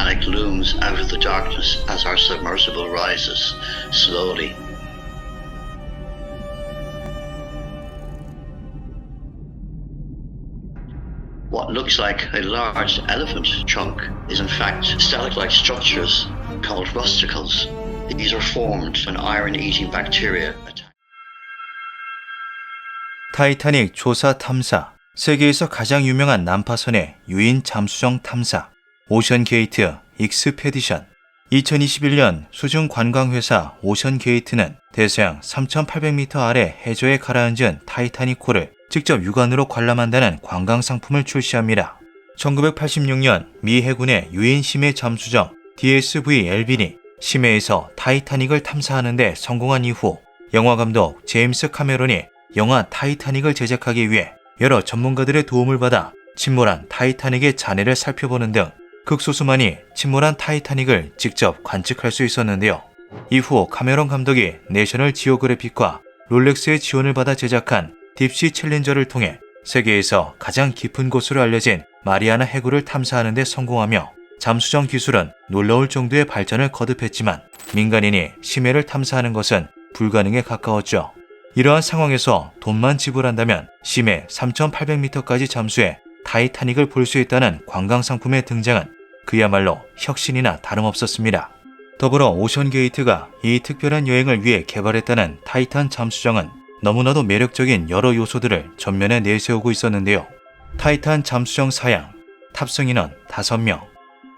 Titanic looms out of the darkness as our submersible rises slowly. What looks like a large elephant trunk is in fact stalactite structures called rusticles. These are formed when iron-eating bacteria attack. 타이타닉 조사 탐사, 세계에서 가장 유명한 난파선의 유인 잠수정 탐사, 오션 게이트 익스페디션. 2021년 수중 관광회사 오션 게이트는 대서양 3,800m 아래 해저에 가라앉은 타이타닉호를 직접 육안으로 관람한다는 관광 상품을 출시합니다. 1986년 미 해군의 유인 심해 잠수정 DSV 엘빈이 심해에서 타이타닉을 탐사하는데 성공한 이후 영화 감독 제임스 카메론이 영화 타이타닉을 제작하기 위해 여러 전문가들의 도움을 받아 침몰한 타이타닉의 잔해를 살펴보는 등 극소수만이 침몰한 타이타닉을 직접 관측할 수 있었는데요. 이후 카메론 감독이 내셔널 지오그래픽과 롤렉스의 지원을 받아 제작한 딥시 챌린저를 통해 세계에서 가장 깊은 곳으로 알려진 마리아나 해구를 탐사하는 데 성공하며 잠수정 기술은 놀라울 정도의 발전을 거듭했지만 민간인이 심해를 탐사하는 것은 불가능에 가까웠죠. 이러한 상황에서 돈만 지불한다면 심해 3,800m까지 잠수해 타이타닉을 볼 수 있다는 관광 상품의 등장은 그야말로 혁신이나 다름없었습니다. 더불어 오션게이트가 이 특별한 여행을 위해 개발했다는 타이탄 잠수정은 너무나도 매력적인 여러 요소들을 전면에 내세우고 있었는데요. 타이탄 잠수정 사양, 탑승 인원 5명,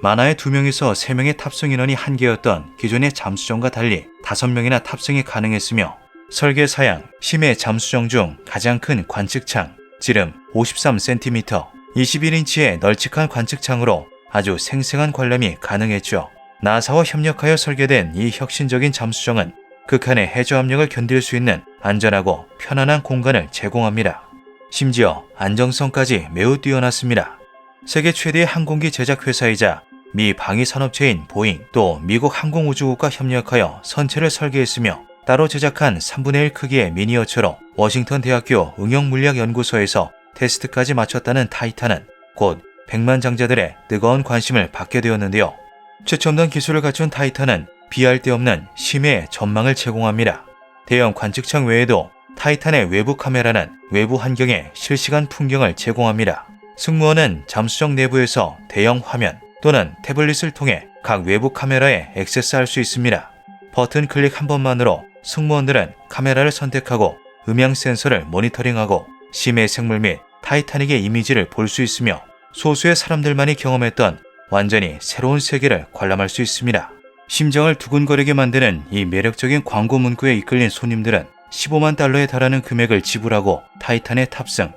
만화의 2명에서 3명의 탑승 인원이 한계였던 기존의 잠수정과 달리 5명이나 탑승이 가능했으며 설계 사양, 심해 잠수정 중 가장 큰 관측창, 지름 53cm, 21인치의 널찍한 관측창으로 아주 생생한 관람이 가능했죠. 나사와 협력하여 설계된 이 혁신적인 잠수정은 극한의 해저 압력을 견딜 수 있는 안전하고 편안한 공간을 제공합니다. 심지어 안정성까지 매우 뛰어났습니다. 세계 최대의 항공기 제작 회사이자 미 방위 산업체인 보잉 또 미국 항공우주국과 협력하여 선체를 설계했으며 따로 제작한 3분의 1 크기의 미니어처로 워싱턴 대학교 응용물리학연구소에서 테스트까지 마쳤다는 타이탄은 곧 백만장자들의 뜨거운 관심을 받게 되었는데요. 최첨단 기술을 갖춘 타이탄은 비할 데 없는 심해의 전망을 제공합니다. 대형 관측창 외에도 타이탄의 외부 카메라는 외부 환경의 실시간 풍경을 제공합니다. 승무원은 잠수정 내부에서 대형 화면 또는 태블릿을 통해 각 외부 카메라에 액세스할 수 있습니다. 버튼 클릭 한 번만으로 승무원들은 카메라를 선택하고 음향 센서를 모니터링하고 심해 생물 및 타이타닉의 이미지를 볼 수 있으며 소수의 사람들만이 경험했던 완전히 새로운 세계를 관람할 수 있습니다. 심장을 두근거리게 만드는 이 매력적인 광고 문구에 이끌린 손님들은 15만 달러에 달하는 금액을 지불하고 타이탄에 탑승.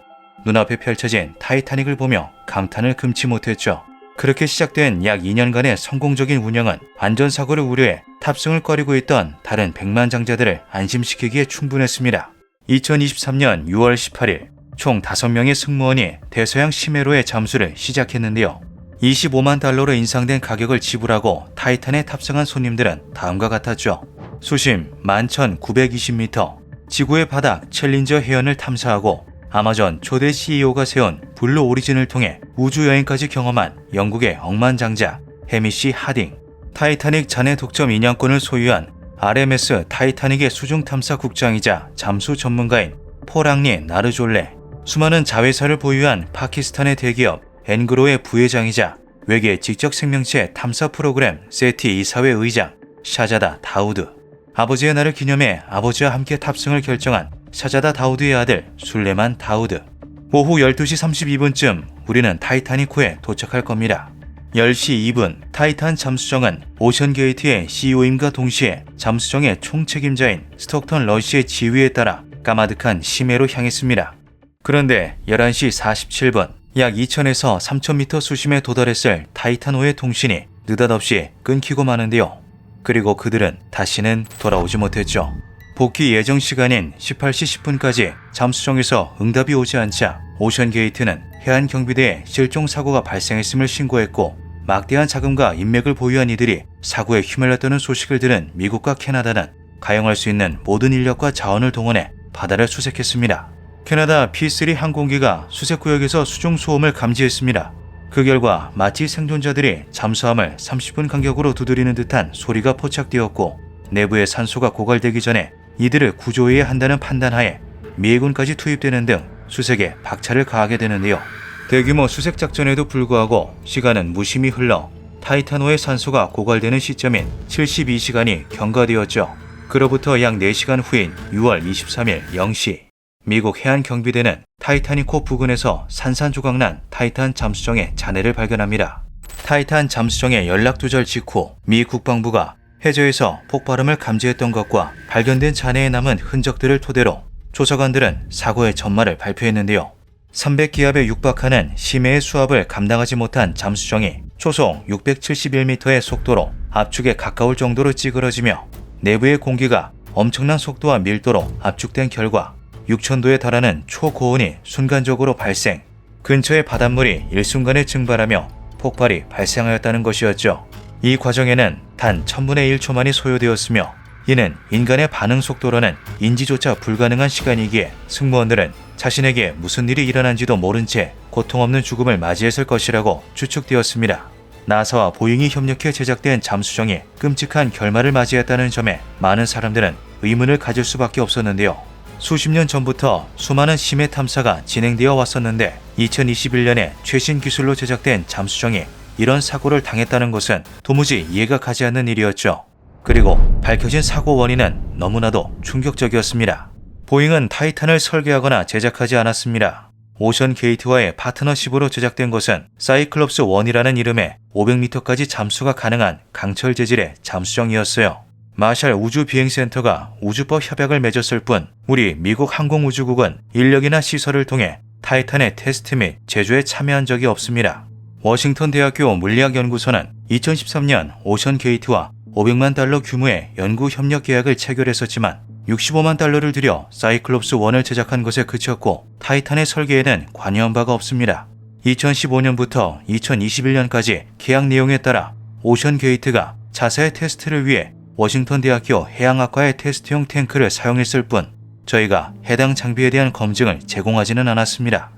눈앞에 펼쳐진 타이타닉을 보며 감탄을 금치 못했죠. 그렇게 시작된 약 2년간의 성공적인 운영은 안전사고를 우려해 탑승을 꺼리고 있던 다른 백만 장자들을 안심시키기에 충분했습니다. 2023년 6월 18일 총 5명의 승무원이 대서양 심해로의 잠수를 시작했는데요. 25만 달러로 인상된 가격을 지불하고 타이탄에 탑승한 손님들은 다음과 같았죠. 수심 11,920m, 지구의 바닥 챌린저 해연을 탐사하고 아마존 초대 CEO가 세운 블루 오리진을 통해 우주 여행까지 경험한 영국의 억만장자 해미시 하딩, 타이타닉 잔해 독점 인양권을 소유한 RMS 타이타닉의 수중 탐사 국장이자 잠수 전문가인 포랑리 나르졸레, 수많은 자회사를 보유한 파키스탄의 대기업 엔그로의 부회장이자 외계 직접 생명체 탐사 프로그램 세티 이사회 의장 샤자다 다우드, 아버지의 날을 기념해 아버지와 함께 탑승을 결정한 샤자다 다우드의 아들 술레만 다우드. 오후 12시 32분쯤 우리는 타이타닉호에 도착할 겁니다. 10시 2분 타이탄 잠수정은 오션게이트의 CEO임과 동시에 잠수정의 총책임자인 스톡턴 러시의 지휘에 따라 까마득한 심해로 향했습니다. 그런데 11시 47분 약 2,000에서 3,000m 수심에 도달했을 타이탄호의 통신이 느닷없이 끊기고 마는데요. 그리고 그들은 다시는 돌아오지 못했죠. 복귀 예정 시간인 18시 10분까지 잠수정에서 응답이 오지 않자 오션게이트는 해안 경비대에 실종 사고가 발생했음을 신고했고 막대한 자금과 인맥을 보유한 이들이 사고에 휘말렸다는 소식을 들은 미국과 캐나다는 가용할 수 있는 모든 인력과 자원을 동원해 바다를 수색했습니다. 캐나다 P3 항공기가 수색구역에서 수중 소음을 감지했습니다. 그 결과 마치 생존자들이 잠수함을 30분 간격으로 두드리는 듯한 소리가 포착되었고 내부의 산소가 고갈되기 전에 이들을 구조해야 한다는 판단하에 미해군까지 투입되는 등 수색에 박차를 가하게 되는데요. 대규모 수색 작전에도 불구하고 시간은 무심히 흘러 타이타노의 산소가 고갈되는 시점인 72시간이 경과되었죠. 그로부터 약 4시간 후인 6월 23일 0시 미국 해안 경비대는 타이타니코 부근에서 산산조각난 타이탄 잠수정의 잔해를 발견합니다. 타이탄 잠수정의 연락 두절 직후 미 국방부가 해저에서 폭발음을 감지했던 것과 발견된 잔해에 남은 흔적들을 토대로 조사관들은 사고의 전말을 발표했는데요. 300기압에 육박하는 심해의 수압을 감당하지 못한 잠수정이 초속 671m의 속도로 압축에 가까울 정도로 찌그러지며 내부의 공기가 엄청난 속도와 밀도로 압축된 결과 6천도에 달하는 초고온이 순간적으로 발생, 근처의 바닷물이 일순간에 증발하며 폭발이 발생하였다는 것이었죠. 이 과정에는 단 1000분의 1초만이 소요되었으며 이는 인간의 반응 속도로는 인지조차 불가능한 시간이기에 승무원들은 자신에게 무슨 일이 일어난지도 모른 채 고통 없는 죽음을 맞이했을 것이라고 추측되었습니다. 나사와 보잉이 협력해 제작된 잠수정이 끔찍한 결말을 맞이했다는 점에 많은 사람들은 의문을 가질 수밖에 없었는데요. 수십 년 전부터 수많은 심해 탐사가 진행되어 왔었는데 2021년에 최신 기술로 제작된 잠수정이 이런 사고를 당했다는 것은 도무지 이해가 가지 않는 일이었죠. 그리고 밝혀진 사고 원인은 너무나도 충격적이었습니다. 보잉은 타이탄을 설계하거나 제작하지 않았습니다. 오션 게이트와의 파트너십으로 제작된 것은 사이클롭스 1이라는 이름의 500m까지 잠수가 가능한 강철 재질의 잠수정이었어요. 마샬 우주비행센터가 우주법 협약을 맺었을 뿐 우리 미국 항공우주국은 인력이나 시설을 통해 타이탄의 테스트 및 제조에 참여한 적이 없습니다. 워싱턴 대학교 물리학연구소는 2013년 오션 게이트와 500만 달러 규모의 연구 협력 계약을 체결했었지만 65만 달러를 들여 사이클롭스 1을 제작한 것에 그쳤고 타이탄의 설계에는 관여한 바가 없습니다. 2015년부터 2021년까지 계약 내용에 따라 오션 게이트가 자사의 테스트를 위해 워싱턴 대학교 해양학과의 테스트용 탱크를 사용했을 뿐 저희가 해당 장비에 대한 검증을 제공하지는 않았습니다.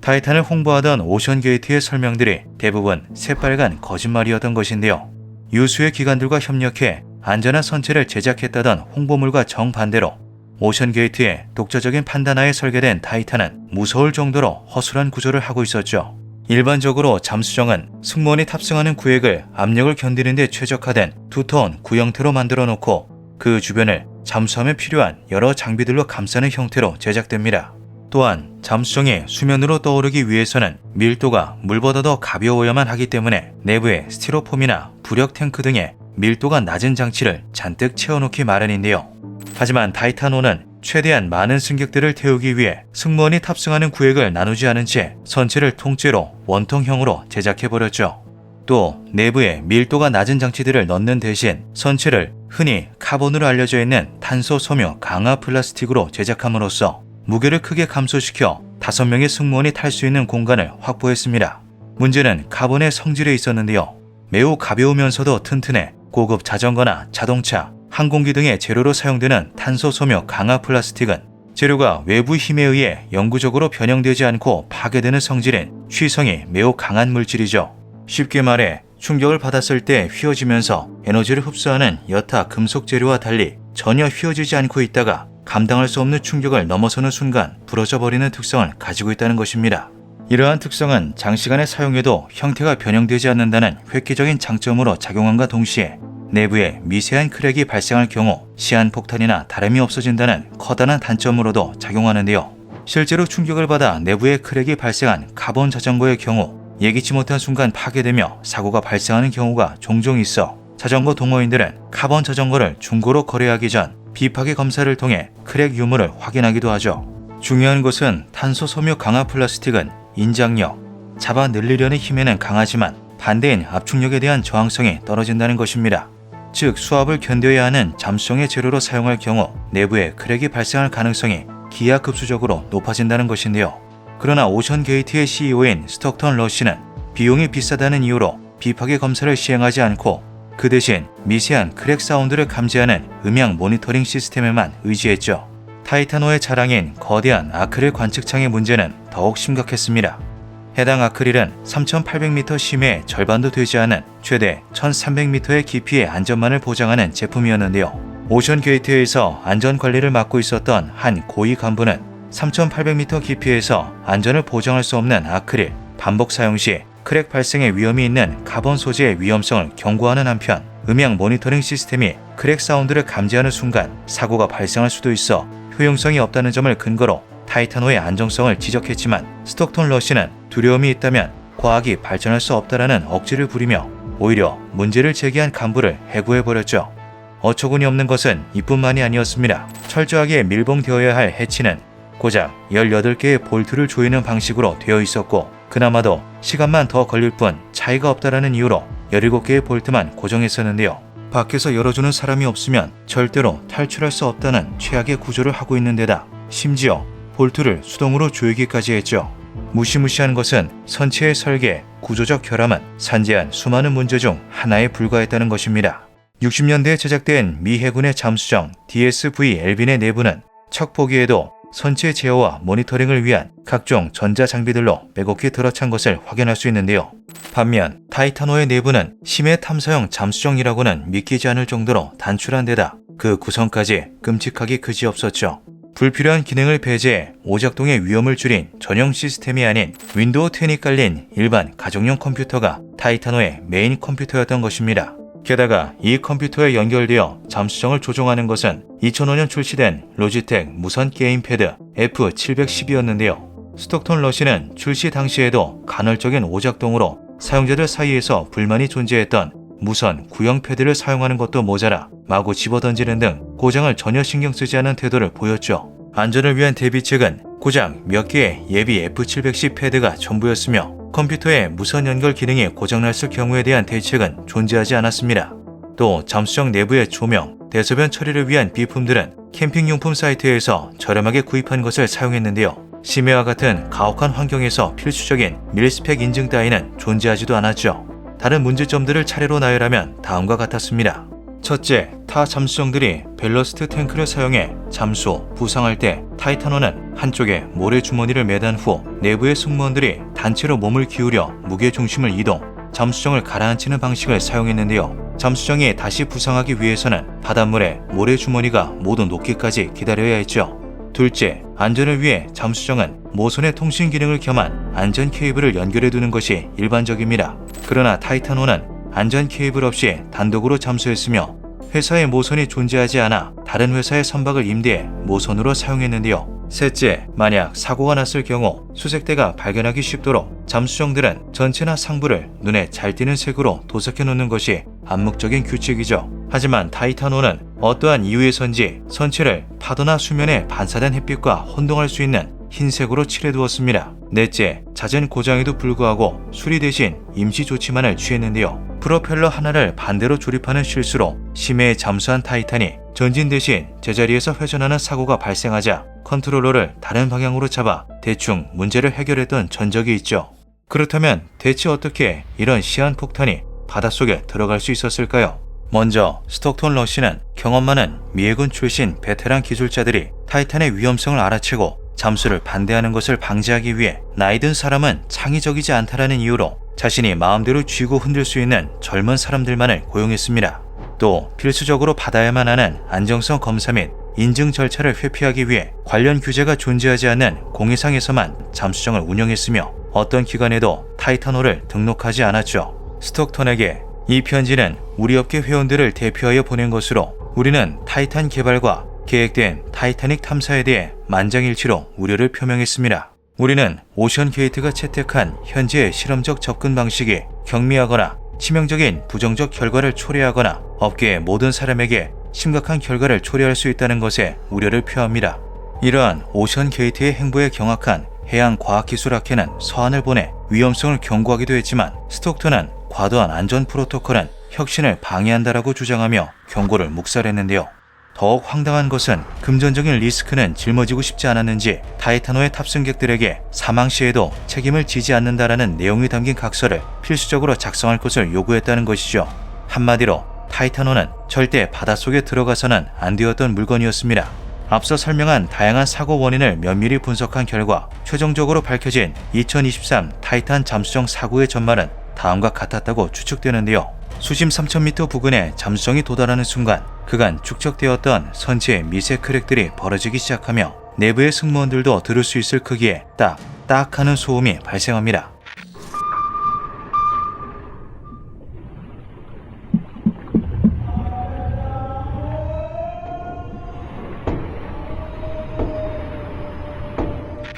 타이탄을 홍보하던 오션 게이트의 설명들이 대부분 새빨간 거짓말이었던 것인데요. 유수의 기관들과 협력해 안전한 선체를 제작했다던 홍보물과 정반대로 오션 게이트의 독자적인 판단하에 설계된 타이탄은 무서울 정도로 허술한 구조를 하고 있었죠. 일반적으로 잠수정은 승무원이 탑승하는 구획을 압력을 견디는 데 최적화된 두터운 구형태로 만들어 놓고 그 주변을 잠수함에 필요한 여러 장비들로 감싸는 형태로 제작됩니다. 또한 잠수정이 수면으로 떠오르기 위해서는 밀도가 물보다 더 가벼워야만 하기 때문에 내부에 스티로폼이나 부력 탱크 등의 밀도가 낮은 장치를 잔뜩 채워놓기 마련인데요. 하지만 타이탄호는 최대한 많은 승객들을 태우기 위해 승무원이 탑승하는 구획을 나누지 않은 채 선체를 통째로 원통형으로 제작해버렸죠. 또 내부에 밀도가 낮은 장치들을 넣는 대신 선체를 흔히 카본으로 알려져 있는 탄소 섬유 강화 플라스틱으로 제작함으로써 무게를 크게 감소시켜 5명의 승무원이 탈 수 있는 공간을 확보했습니다. 문제는 카본의 성질에 있었는데요. 매우 가벼우면서도 튼튼해 고급 자전거나 자동차, 항공기 등의 재료로 사용되는 탄소 섬유 강화 플라스틱은 재료가 외부 힘에 의해 영구적으로 변형되지 않고 파괴되는 성질인 취성이 매우 강한 물질이죠. 쉽게 말해 충격을 받았을 때 휘어지면서 에너지를 흡수하는 여타 금속 재료와 달리 전혀 휘어지지 않고 있다가 감당할 수 없는 충격을 넘어서는 순간 부러져 버리는 특성을 가지고 있다는 것입니다. 이러한 특성은 장시간에 사용해도 형태가 변형되지 않는다는 획기적인 장점으로 작용함과 동시에 내부에 미세한 크랙이 발생할 경우 시한폭탄이나 다름이 없어진다는 커다란 단점으로도 작용하는데요. 실제로 충격을 받아 내부에 크랙이 발생한 카본 자전거의 경우 예기치 못한 순간 파괴되며 사고가 발생하는 경우가 종종 있어 자전거 동호인들은 카본 자전거를 중고로 거래하기 전 비파괴 검사를 통해 크랙 유무를 확인하기도 하죠. 중요한 것은 탄소 섬유 강화 플라스틱은 인장력, 잡아 늘리려는 힘에는 강하지만 반대인 압축력에 대한 저항성이 떨어진다는 것입니다. 즉 수압을 견뎌야 하는 잠수정의 재료로 사용할 경우 내부에 크랙이 발생할 가능성이 기하급수적으로 높아진다는 것인데요. 그러나 오션 게이트의 CEO인 스톡턴 러시는 비용이 비싸다는 이유로 비파괴 검사를 시행하지 않고 그 대신 미세한 크랙 사운드를 감지하는 음향 모니터링 시스템에만 의지했죠. 타이타노의 자랑인 거대한 아크릴 관측창의 문제는 더욱 심각했습니다. 해당 아크릴은 3,800m 심해의 절반도 되지 않은 최대 1,300m의 깊이의 안전만을 보장하는 제품이었는데요. 오션 게이트에서 안전 관리를 맡고 있었던 한 고위 간부는 3,800m 깊이에서 안전을 보장할 수 없는 아크릴 반복 사용 시 크랙 발생의 위험이 있는 카본 소재의 위험성을 경고하는 한편 음향 모니터링 시스템이 크랙 사운드를 감지하는 순간 사고가 발생할 수도 있어 효용성이 없다는 점을 근거로 타이타노의 안정성을 지적했지만 스톡톤 러시는 두려움이 있다면 과학이 발전할 수 없다라는 억지를 부리며 오히려 문제를 제기한 간부를 해고해버렸죠. 어처구니 없는 것은 이뿐만이 아니었습니다. 철저하게 밀봉되어야 할 해치는 고작 18개의 볼트를 조이는 방식으로 되어 있었고 그나마도 시간만 더 걸릴 뿐 차이가 없다라는 이유로 17개의 볼트만 고정했었는데요. 밖에서 열어주는 사람이 없으면 절대로 탈출할 수 없다는 최악의 구조를 하고 있는 데다 심지어 볼트를 수동으로 조이기까지 했죠. 무시무시한 것은 선체의 설계, 구조적 결함은 산재한 수많은 문제 중 하나에 불과했다는 것입니다. 60년대에 제작된 미 해군의 잠수정 DSV 엘빈의 내부는 척 보기에도 선체 제어와 모니터링을 위한 각종 전자 장비들로 빼곡히 들어찬 것을 확인할 수 있는데요. 반면 타이타노의 내부는 심해 탐사용 잠수정이라고는 믿기지 않을 정도로 단출한 데다 그 구성까지 끔찍하기 그지없었죠. 불필요한 기능을 배제해 오작동의 위험을 줄인 전용 시스템이 아닌 윈도우 10이 깔린 일반 가정용 컴퓨터가 타이타노의 메인 컴퓨터였던 것입니다. 게다가 이 컴퓨터에 연결되어 잠수정을 조종하는 것은 2005년 출시된 로지텍 무선 게임 패드 F710이었는데요. 스톡톤 러시는 출시 당시에도 간헐적인 오작동으로 사용자들 사이에서 불만이 존재했던 무선 구형 패드를 사용하는 것도 모자라 마구 집어던지는 등 고장을 전혀 신경 쓰지 않은 태도를 보였죠. 안전을 위한 대비책은 고장 몇 개의 예비 F710 패드가 전부였으며 컴퓨터의 무선 연결 기능이 고장났을 경우에 대한 대책은 존재하지 않았습니다. 또 잠수정 내부의 조명, 대소변 처리를 위한 비품들은 캠핑용품 사이트에서 저렴하게 구입한 것을 사용했는데요. 심해와 같은 가혹한 환경에서 필수적인 밀스펙 인증 따위는 존재하지도 않았죠. 다른 문제점들을 차례로 나열하면 다음과 같았습니다. 첫째, 타 잠수정들이 벨러스트 탱크를 사용해 잠수, 부상할 때 타이타노는 한쪽에 모래 주머니를 매단 후 내부의 승무원들이 단체로 몸을 기울여 무게 중심을 이동, 잠수정을 가라앉히는 방식을 사용했는데요. 잠수정이 다시 부상하기 위해서는 바닷물에 모래 주머니가 모두 녹기까지 기다려야 했죠. 둘째, 안전을 위해 잠수정은 모선의 통신 기능을 겸한 안전 케이블을 연결해 두는 것이 일반적입니다. 그러나 타이타노는 안전 케이블 없이 단독으로 잠수했으며 회사의 모선이 존재하지 않아 다른 회사의 선박을 임대해 모선으로 사용했는데요. 셋째, 만약 사고가 났을 경우 수색대가 발견하기 쉽도록 잠수정들은 전체나 상부를 눈에 잘 띄는 색으로 도색해 놓는 것이 암묵적인 규칙이죠. 하지만 타이타노는 어떠한 이유에선지 선체를 파도나 수면에 반사된 햇빛과 혼동할 수 있는 흰색으로 칠해두었습니다. 넷째, 잦은 고장에도 불구하고 수리 대신 임시 조치만을 취했는데요. 프로펠러 하나를 반대로 조립하는 실수로 심해에 잠수한 타이탄이 전진 대신 제자리에서 회전하는 사고가 발생하자 컨트롤러를 다른 방향으로 잡아 대충 문제를 해결했던 전적이 있죠. 그렇다면 대체 어떻게 이런 시한폭탄이 바닷속에 들어갈 수 있었을까요? 먼저 스톡톤 러시는 경험 많은 미해군 출신 베테랑 기술자들이 타이탄의 위험성을 알아채고 잠수를 반대하는 것을 방지하기 위해 나이 든 사람은 창의적이지 않다라는 이유로 자신이 마음대로 쥐고 흔들 수 있는 젊은 사람들만을 고용했습니다. 또 필수적으로 받아야만 하는 안정성 검사 및 인증 절차를 회피하기 위해 관련 규제가 존재하지 않는 공해상에서만 잠수정을 운영했으며 어떤 기관에도 타이타노를 등록하지 않았죠. 스톡톤에게 이 편지는 우리 업계 회원들을 대표하여 보낸 것으로 우리는 타이탄 개발과 계획된 타이타닉 탐사에 대해 만장일치로 우려를 표명했습니다. 우리는 오션 게이트가 채택한 현재의 실험적 접근 방식이 경미하거나 치명적인 부정적 결과를 초래하거나 업계의 모든 사람에게 심각한 결과를 초래할 수 있다는 것에 우려를 표합니다. 이러한 오션 게이트의 행보에 경악한 해양 과학기술 학회는 서한을 보내 위험성을 경고하기도 했지만 스톡턴은 과도한 안전 프로토콜은 혁신을 방해한다라고 주장하며 경고를 묵살했는데요. 더욱 황당한 것은 금전적인 리스크는 짊어지고 싶지 않았는지 타이타노의 탑승객들에게 사망 시에도 책임을 지지 않는다라는 내용이 담긴 각서를 필수적으로 작성할 것을 요구했다는 것이죠. 한마디로 타이타노는 절대 바닷속에 들어가서는 안 되었던 물건이었습니다. 앞서 설명한 다양한 사고 원인을 면밀히 분석한 결과 최종적으로 밝혀진 2023 타이탄 잠수정 사고의 전말은 다음과 같았다고 추측되는데요. 수심 3000m 부근에 잠수정이 도달하는 순간 그간 축적되었던 선체의 미세 크랙들이 벌어지기 시작하며 내부의 승무원들도 들을 수 있을 크기의 딱, 딱 하는 소음이 발생합니다.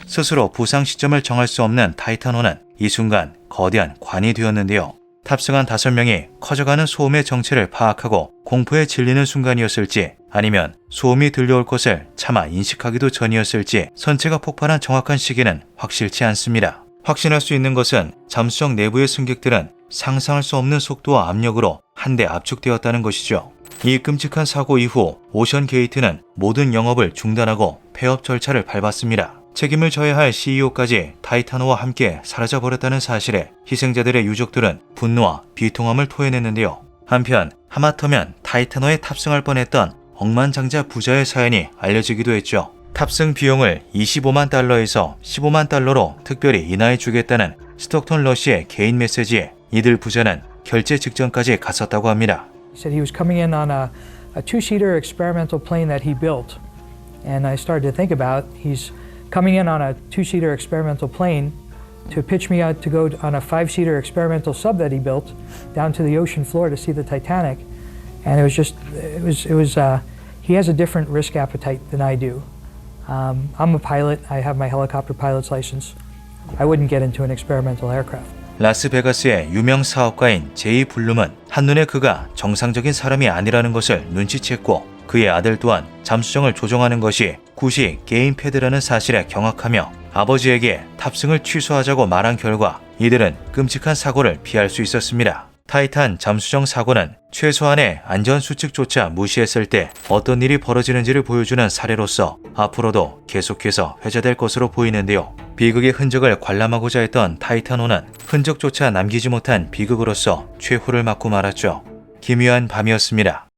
스스로 부상 시점을 정할 수 없는 타이탄호는 이 순간 거대한 관이 되었는데요. 탑승한 다섯 명이 커져가는 소음의 정체를 파악하고 공포에 질리는 순간이었을지 아니면 소음이 들려올 것을 차마 인식하기도 전이었을지 선체가 폭발한 정확한 시기는 확실치 않습니다. 확신할 수 있는 것은 잠수정 내부의 승객들은 상상할 수 없는 속도와 압력으로 한데 압축되었다는 것이죠. 이 끔찍한 사고 이후 오션 게이트는 모든 영업을 중단하고 폐업 절차를 밟았습니다. 책임을 져야 할 CEO까지 타이타노와 함께 사라져 버렸다는 사실에 희생자들의 유족들은 분노와 비통함을 토해냈는데요. 한편 하마터면 타이타노에 탑승할 뻔했던 억만장자 부자의 사연이 알려지기도 했죠. 탑승 비용을 25만 달러에서 15만 달러로 특별히 인하해 주겠다는 스톡톤 러시의 개인 메시지에 이들 부자는 결제 직전까지 갔었다고 합니다. A, a two seater experimental plane that he built. And I started to think about he's coming in on a two seater experimental plane to pitch me out to go on a five seater experimental sub that he built down to the ocean floor to see the Titanic. And it was just, it was, it was, uh, he has a different risk appetite than I do. Um, I'm a pilot, I have my helicopter pilot's license. I wouldn't get into an experimental aircraft. 라스베가스의 유명 사업가인 제이 블룸은 한눈에 그가 정상적인 사람이 아니라는 것을 눈치챘고 그의 아들 또한 잠수정을 조종하는 것이 굿이 게임 패드라는 사실에 경악하며 아버지에게 탑승을 취소하자고 말한 결과 이들은 끔찍한 사고를 피할 수 있었습니다. 타이탄 잠수정 사고는 최소한의 안전 수칙조차 무시했을 때 어떤 일이 벌어지는지를 보여주는 사례로서 앞으로도 계속해서 회자될 것으로 보이는데요. 비극의 흔적을 관람하고자 했던 타이탄호는 흔적조차 남기지 못한 비극으로서 최후를 맞고 말았죠. 기묘한 밤이었습니다.